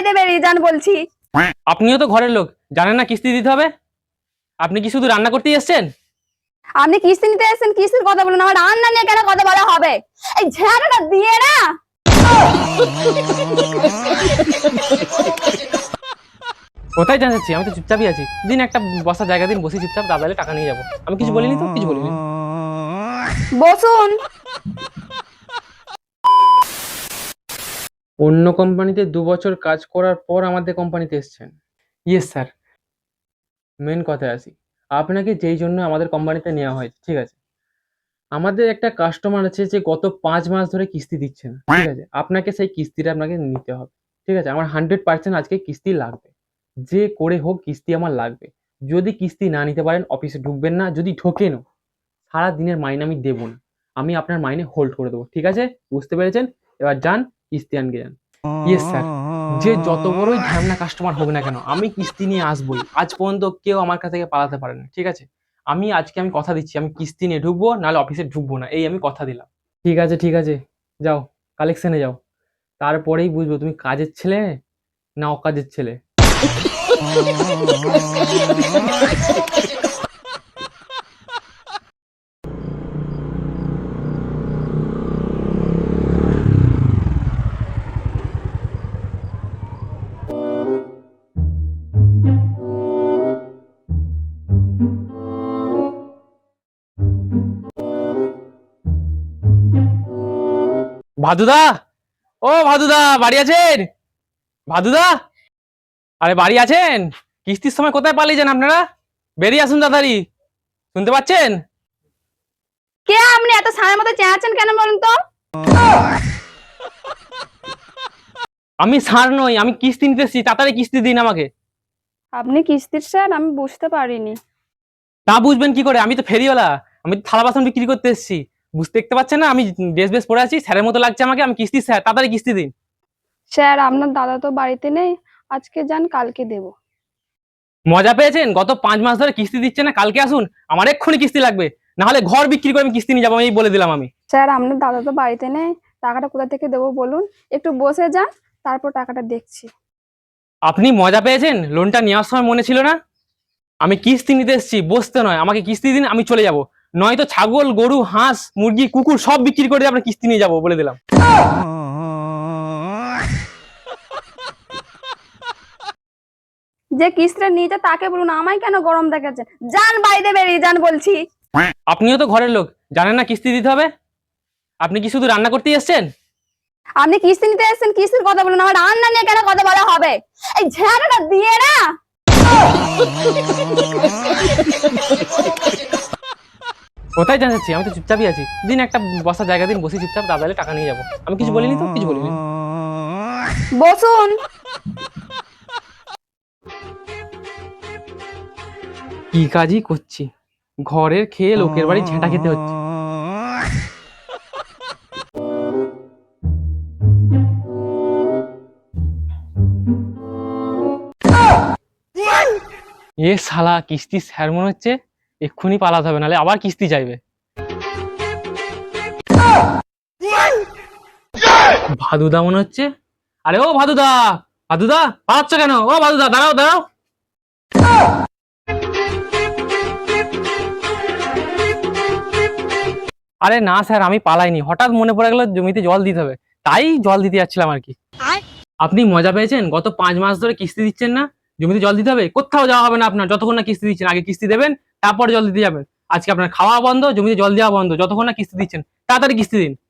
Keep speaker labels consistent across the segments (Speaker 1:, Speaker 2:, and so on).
Speaker 1: বাড়িতে বেরিয়ে যান বলছি।
Speaker 2: আপনিও তো ঘরের লোক জানেন না কিস্তি দিতে হবে? আপনি কি শুধু রান্না করতেই এসছেন?
Speaker 1: আপনি কিস্তি নিতে এসেছেন কিস্তির কথা বলুন আমার রান্না নিয়ে কেন কথা বলা হবে? এই ঝাড়াটা দিয়ে না।
Speaker 2: কোথায় জানাচ্ছি আমি তো চুপচাপই আছি। দিন একটা বসার জায়গা দিন বসে চুপচাপ দাদালে টাকা নিয়ে যাব। আমি কিছু বলিনি তো? কিছু বলিনি?
Speaker 1: বসুন।
Speaker 2: অন্য কোম্পানিতে দু বছর কাজ করার পর আমাদের কোম্পানিতে এসছেন। ইয়েস স্যার মেন কথায় আসি। আপনাকে যেই জন্য আমাদের কোম্পানিতে নেওয়া হয়েছে, ঠিক আছে? আমাদের একটা কাস্টমার আছে যে গত পাঁচ মাস ধরে কিস্তি দিচ্ছে না ঠিক আছে? আপনাকে সেই কিস্তিটা আপনাকে নিতে হবে, ঠিক আছে? আমার হান্ড্রেড পার্সেন্ট আজকে কিস্তি লাগবে। যে করে হোক কিস্তি আমার লাগবে। যদি কিস্তি না নিতে পারেন, অফিসে ঢুকবেন না। যদি ঢোকেনও সারা দিনের মাইনে আমি দেবো না। আমি আপনার মাইনে হোল্ড করে দেবো, ঠিক আছে? বুঝতে পেরেছেন? এবার যান কিস্তি আনকে যান ইয়েস স্যার যে যত বড়ই ঝামনা কাস্টমার হোক না কেন আমি কিস্তি নিয়ে আসবোই। আজ পর্যন্ত কেউ আমার কাছ থেকে পালাতে পারে না ঠিক আছে? আমি আজকে আমি কথা দিচ্ছি আমি কিস্তি নিয়ে ঢুকবো নাহলে অফিসে ঢুকবো না এই আমি কথা দিলাম। ঠিক আছে ঠিক আছে যাও কালেকশনে যাও। তারপরেই বুঝব তুমি কাজের ছেলে না অকাজের ছেলে। ভাদুদা? ও ভাদুদা বাড়ি আছেন? ভাদুদা? আরে বাড়ি আছেন? কিস্তির সময় কোথায় পালিয়ে যান আপনারা? বেরিয়ে আসুন তাড়াতাড়ি। শুনতে পাচ্ছেন?
Speaker 1: কে আপনি? এত সারের মতো চেঁচাচ্ছেন কেন বলুন তো?
Speaker 2: আমি সার নই আমি কিস্তি নিতে এসেছি। তাড়াতাড়ি কিস্তি দিন আমাকে।
Speaker 1: আপনি কিস্তির স্যার? আমি বুঝতে পারিনি।
Speaker 2: তা বুঝবেন কি করে? আমি তো ফেরিওয়ালা। আমি তো থালা বাসন বিক্রি করতে এসেছি। বুঝতে দেখতে পাচ্ছেন না? আমি ড্রেস বেস পরে আছি স্যারের মতো লাগছে আমাকে আমি কিস্তি স্যার তাড়াতাড়ি কিস্তি দিন।
Speaker 1: স্যার আপনার দাদা তো বাড়িতে নেই আজকে যান কালকে দেব।
Speaker 2: মজা পেয়েছেন? গত পাঁচ মাস ধরে কিস্তি দিচ্ছে না কালকে আসুন আমার এক্ষুনি কিস্তি লাগবে। না হলে ঘর বিক্রি করে আমি কিস্তি নিয়ে যাব আমি বলে দিলাম আমি।
Speaker 1: স্যার আপনার দাদা তো বাড়িতে নেই টাকাটা কোথা থেকে দেবো বলুন? একটু বসে যান তারপর টাকাটা দেখছি।
Speaker 2: আপনি মজা পেয়েছেন? লোনটা নেওয়ার সময় মনে ছিল না? আমি কিস্তি নিতে এসেছি বসতে নয় আমাকে কিস্তি দিন আমি চলে যাব। নয়তো ছাগল গরু হাঁস মুরগি কুকুর সব বিক্রি করে আমরা কিস্তি নিয়ে যাব বলে দিলাম।
Speaker 1: যে কিস্তিটা নিয়েছে তাকে বলুন আমায় কেন গরম দেখাচ্ছেন যান বাড়িতে বেরিয়ে যান বলছি।
Speaker 2: আপনিও তো ঘরের লোক জানেন না কিস্তি দিতে হবে? আপনি কি শুধু রান্না করতেই এসছেন?
Speaker 1: আপনি কিস্তি নিতে এসেছেন কিস্তির কথা বলুন আমার রান্না নিয়ে কেন কথা বলা হবে? এই ঝাড়াটা দিয়ে না।
Speaker 2: কোথায় জানাচ্ছি আমি তো চুপচাপই আছি। দিন একটা বসার জায়গা দিন বসে চুপচাপ দাদালে টাকা নিয়ে যাব। আমি কিছু বলিনি তো কিছু বলিনি।
Speaker 1: বসুন।
Speaker 2: কি কাজই করছি? ঘরের খেয়ে লোকের বাড়ি ঝেঁটা খেতে হচ্ছে। এ শালা কিস্তি স্যার মনে হচ্ছে? এক্ষুনি পালাতে হবে নাহলে আবার কিস্তি চাইবে। ভাদুদা মনে হচ্ছে? আরে ও ভাদুদা! ভাদুদা পালাচ্ছ কেন? ও ভাদুদা দাঁড়াও দাঁড়াও। আরে না স্যার আমি পালাইনি। হঠাৎ মনে পড়ে গেল জমিতে জল দিতে হবে। তাই জল দিতে যাচ্ছিলাম আর কি। আপনি মজা পেয়েছেন? গত পাঁচ মাস ধরে কিস্তি দিচ্ছেন না। জমিতে জল দিতে হবে? কোথাও যাওয়া হবে না আপনার। যতক্ষণ না কিস্তি দিচ্ছেন আগে কিস্তি দেবেন। তারপর জল দিতে যাবেন। আজকে আপনার খাওয়া বন্ধ জমিতে জল দেওয়া বন্ধ যতক্ষণ না কিস্তি দিচ্ছেন তাড়াতাড়ি কিস্তি দিন।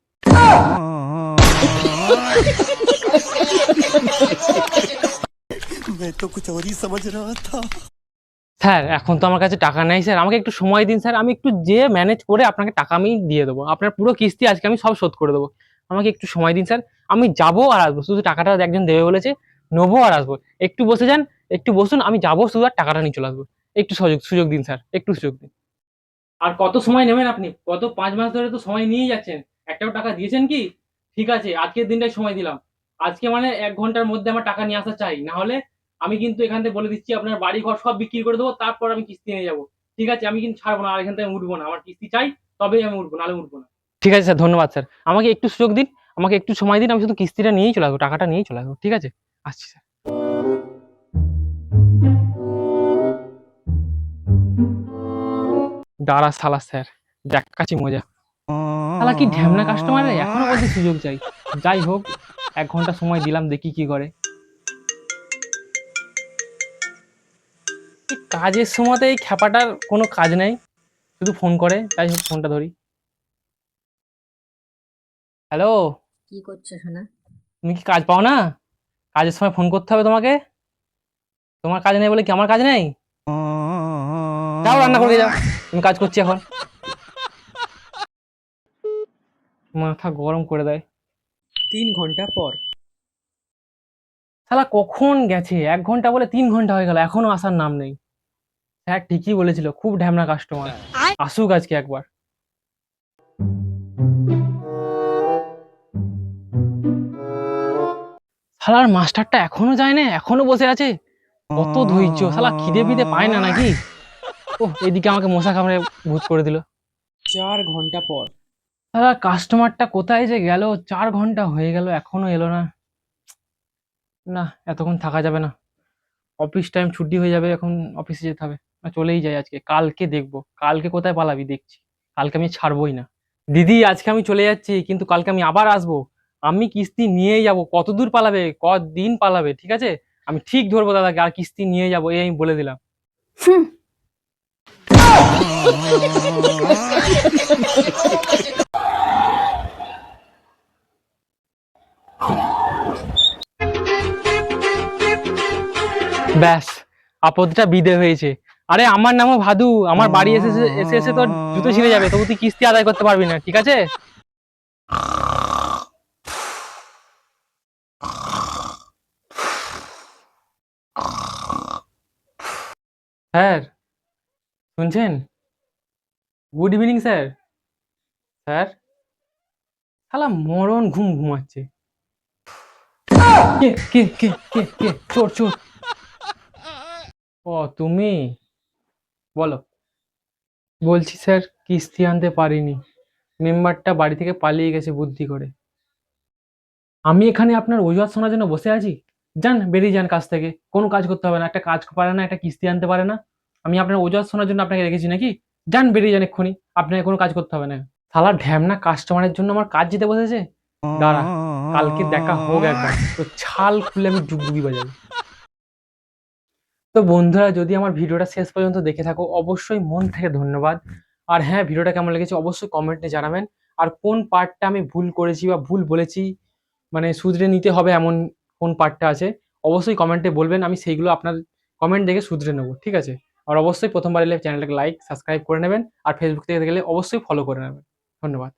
Speaker 2: স্যার এখন তো আমার কাছে টাকা নেই স্যার। আমাকে একটু সময় দিন স্যার। আমি একটু যে ম্যানেজ করে আপনাকে টাকা আমি দিয়ে দেবো। আপনার পুরো কিস্তি আজকে আমি সব শোধ করে দেবো। আমাকে একটু সময় দিন স্যার। আমি যাব আর আসব। শুধু টাকাটা একজন দেবে বলেছে নেব আর আসব। একটু বসে যান একটু বসুন আমি যাব শুধু আর টাকাটা নিয়ে চলে আসব। একটু সুযোগ সুযোগ দিন স্যার একটু সুযোগ দিন। আর কত সময় নেবেন আপনি? কত পাঁচ মাস ধরে তো সময় নিয়েই যাচ্ছেন। একটাও টাকা দিয়েছেন কি? ঠিক আছে আজকের দিনটাই সময় দিলাম। আজকে মানে এক ঘণ্টার মধ্যে আমার টাকা নিয়ে আসা চাই। না হলে আমি কিন্তু এখান থেকে বলে দিচ্ছি আপনার বাড়ি ঘর সব বিক্রি করে দেবো তারপর আমি কিস্তি নিয়ে যাব। ঠিক আছে আমি কিন্তু ছাড়বো না আর এখান থেকে উঠবো না। আমার কিস্তি চাই তবেই আমি উঠবো নাহলে উঠবো না। ঠিক আছে স্যার ধন্যবাদ স্যার। আমাকে একটু সুযোগ দিন আমাকে একটু সময় দিন আমি শুধু কিস্তিটা নিয়েই চলে আসব টাকাটা নিয়েই চলে আসব। ঠিক আছে আসছি স্যার। দাঁড়া শালা স্যার দেখাচ্ছি মজা। শালা কি ঢ্যামনা কাস্টমার এখনও বলতে সুযোগ চাই। যাই হোক এক ঘণ্টা সময় দিলাম দেখি কি করে। কাজের সময়তে এই খ্যাপাটার কোনো কাজ নেই। শুধু ফোন করে যাই হোক ফোনটা ধরি। হ্যালো
Speaker 3: কি করছ সোনা?
Speaker 2: তুমি কি কাজ পাও না? কাজের সময় ফোন করতে হবে তোমাকে? তোমার কাজ নেই বলে কি আমার কাজ নেই? যাও রান্না করে যাও আমি কাজ করছি এখন। মাথা গরম করে দেয়। তিন ঘণ্টা পর। শালা কখন গেছে? এক ঘণ্টা বলে তিন ঘণ্টা হয়ে গেল। এখনও আসার নাম নেই। স্যার ঠিকই বলেছিল খুব ঢ্যামনা কাস্টমার আসুক আজকে একবার। শালার মাস্টারটা এখনও যায় না? এখনও বসে আছে? কত ধৈর্য। শালা খিদে ফিদে পায় না নাকি? ও এদিকে আমাকে মশা কামড়ে ভূত করে দিল। চার ঘণ্টা পর। দাদা কাস্টমারটা কোথায় যে গেল? চার ঘণ্টা হয়ে গেল এখনও এলো না। না এতক্ষণ থাকা যাবে না। অফিস টাইম ছুটি হয়ে যাবে এখন অফিসে যেতে হবে। না চলেই যাই আজকে। কালকে দেখব। কালকে কোথায় পালাবি দেখছি। কালকে আমি ছাড়বই না। দিদি আজকে আমি চলে যাচ্ছি কিন্তু কালকে আমি আবার আসব। আমি কিস্তি নিয়েই যাব। কত দূর পালাবে? কদিন পালাবে? ঠিক আছে? আমি ঠিক ধরবো দাদাকে আর কিস্তি নিয়ে যাব এই আমি বলে দিলাম।
Speaker 1: হুম,
Speaker 2: ব্যাস, আপদটা বিদে হয়েছে। আরে, আমার নামও ভাদু, আমার বাড়ি এসে এসে- এসে তোর জুতো ছিঁড়ে যাবে, তবু তুই কিস্তি আদায় করতে পারবি না, ঠিক আছে? স্যার শুনছেন? গুড ইভিনিং স্যার স্যার শালা মরণ ঘুম ঘুমাচ্ছে। কে কে কে কে কে? চোর চোর। ও, তুমি? বলো। বলছি, স্যার, কিস্তি আনতে পারিনি। মেম্বারটা বাড়ি থেকে পালিয়ে গেছে বুদ্ধি করে। আমি এখানে আপনার অজুহাত শোনার জন্য বসে আছি? যান, বেরিয়ে যান কাজ থেকে। কোনো কাজ করতে হবে না। একটা কাজ পারে না, একটা কিস্তি আনতে পারে না। আমি আপনার অজুহাত শোনার জন্য আপনাকে রেখেছি নাকি? যান, বেরিয়ে যান এক্ষুনি। আপনাকে কোনো কাজ করতে হবে না। শালা ঢ্যামনা কাস্টমারের জন্য আমার কাজ যেতে বসেছে? দাঁড়া, কালকে দেখা হোক একবার। তো ছাল খুলে আমি ডুবডুবি বাজাবো। তো বন্ধুরা, যদি আমার ভিডিওটা শেষ পর্যন্ত দেখে থাকো, অবশ্যই মন থেকে ধন্যবাদ। আর হ্যাঁ ভিডিওটা কেমন লেগেছে অবশ্যই কমেন্টে জানাবেন। আর কোন পার্টটা আমি ভুল করেছি বা ভুল বলেছি মানে শুধরে নিতে হবে এমন কোন পার্টটা আছে, অবশ্যই কমেন্টে বলবেন। আমি সেইগুলো আপনার কমেন্ট দেখে শুধরে নেব, ঠিক আছে? আর অবশ্যই প্রথমবার এলে চ্যানেলটাকে লাইক সাবস্ক্রাইব করে নেবেন। আর ফেসবুক থেকে গেলে অবশ্যই ফলো করে নেবেন। ধন্যবাদ।